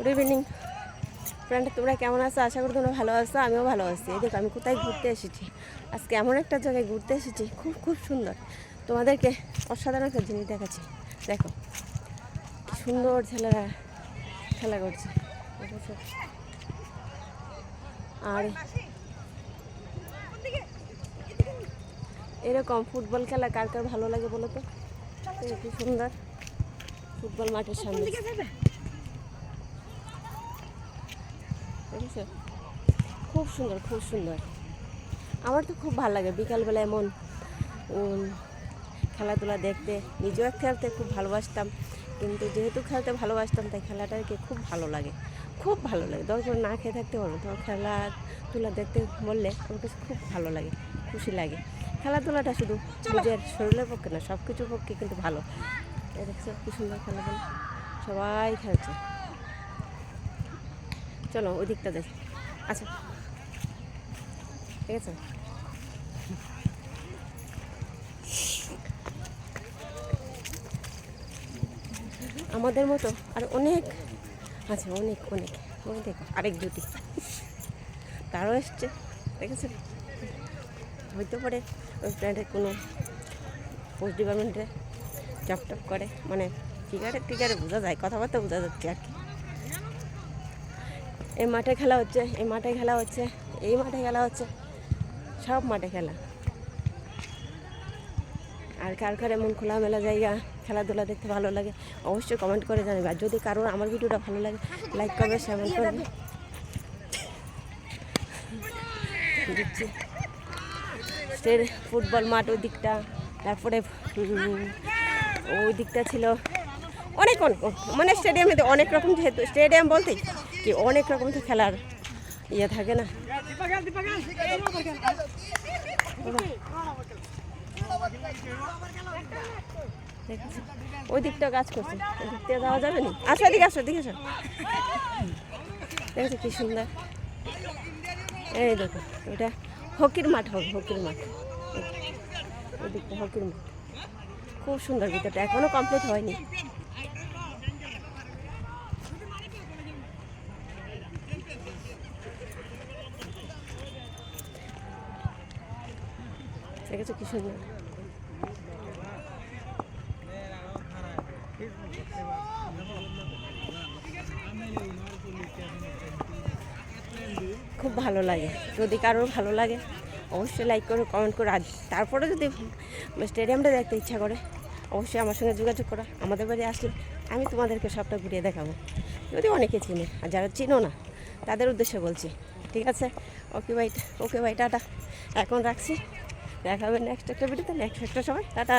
Good evening friend তোমরা কেমন আছো? আশা করি তোমরা ভালো আছো, আমিও ভালো আছি। দেখো, আমি কোথায় ঘুরতে এসেছি? আজকে এমন একটা জায়গায় ঘুরতে এসেছি, খুব খুব সুন্দর। তোমাদেরকে অসাধারণ একটা জিনিস দেখাচ্ছি। দেখো সুন্দর ছেলেরা খেলা করছে। আর এরকম ফুটবল খেলা কার কার ভালো লাগে বলো তো? কি সুন্দর ফুটবল মাঠের সামনে। দেখেছ খুব সুন্দর খুব সুন্দর। আমার তো খুব ভালো লাগে বিকালবেলা এমন খেলাধুলা দেখতে। নিজেও খেলতে খুব ভালোবাসতাম, কিন্তু যেহেতু খেলতে ভালোবাসতাম, তাই খেলাটাকে খুব ভালো লাগে। খুব ভালো লাগে। দরকার না খেয়ে থাকতে পারব তখন খেলাধুলা দেখতে বললে আমার কাছে খুব ভালো লাগে, খুশি লাগে। খেলাধুলাটা শুধু নিজের শরীরের পক্ষে না সব কিছুর পক্ষে কিন্তু ভালো। দেখছ কি সুন্দর খেলাধুলা সবাই খেলছে। চলো ওই দিকটা দেখি। আচ্ছা। ঠিক আছে? আমাদের মতো আর অনেক আছে অনেক অনেক। ওই দেখো, আরেক জুটি তারও এসছে। ঠিক আছে? হইতে পারে ওই প্ল্যান্টের কোনো পোস্ট ডিপার্টমেন্টে টপ করে। মানে ফিগারে টিগারে বোঝা যায়, কথাবার্তা বোঝা যাচ্ছে আর কি। এই মাঠে খেলা হচ্ছে, এই মাঠে খেলা হচ্ছে, এই মাঠে খেলা হচ্ছে, সব মাঠে খেলা। আর কার কার এমন খোলামেলা জায়গা খেলাধুলা দেখতে ভালো লাগে, অবশ্যই কমেন্ট করে জানাবে। আর যদি কারোর আমার ভিডিওটা ভালো লাগে লাইক করবে শেয়ার করবে। ফুটবল মাঠ ওই দিকটা, তারপরে ওই দিকটা ছিল অনেক অনেক মানে স্টেডিয়ামে অনেক রকম যেহেতু স্টেডিয়াম বলতে কি অনেক রকম তো খেলার ইয়ে থাকে না। ওই দিকটা কাজ করছে। ওই দিক যাওয়া যাবে না? আসো, এদিকে আসো এদিকে আসো। দেখেছ কি সুন্দর? এই দেখো এটা হকির মাঠ হবে, হকির মাঠ। ওই দিকটা হকির মাঠ। খুব সুন্দর ভিতরটা, এখনও কমপ্লিট হয়নি। দেখেছ কি সুন্দর? খুব ভালো লাগে। যদি কারোর ভালো লাগে, অবশ্যই লাইক করো কমেন্ট করো। আর তারপরে যদি স্টেডিয়ামটা দেখতে ইচ্ছা করে, অবশ্যই আমার সঙ্গে যোগাযোগ করো। আমাদের বাড়ি আসলে আমি তোমাদেরকে সবটা ঘুরিয়ে দেখাবো। যদি অনেকে চিনে, আর যারা চিনো না, তাদের উদ্দেশ্যে বলছি। ঠিক আছে? ওকে ভাই ওকে ভাই টাটা। এখন রাখছি। দেখা হবে নেক্সট একটা ভিডিওতে নেক্সট একটা সময়। টাটা।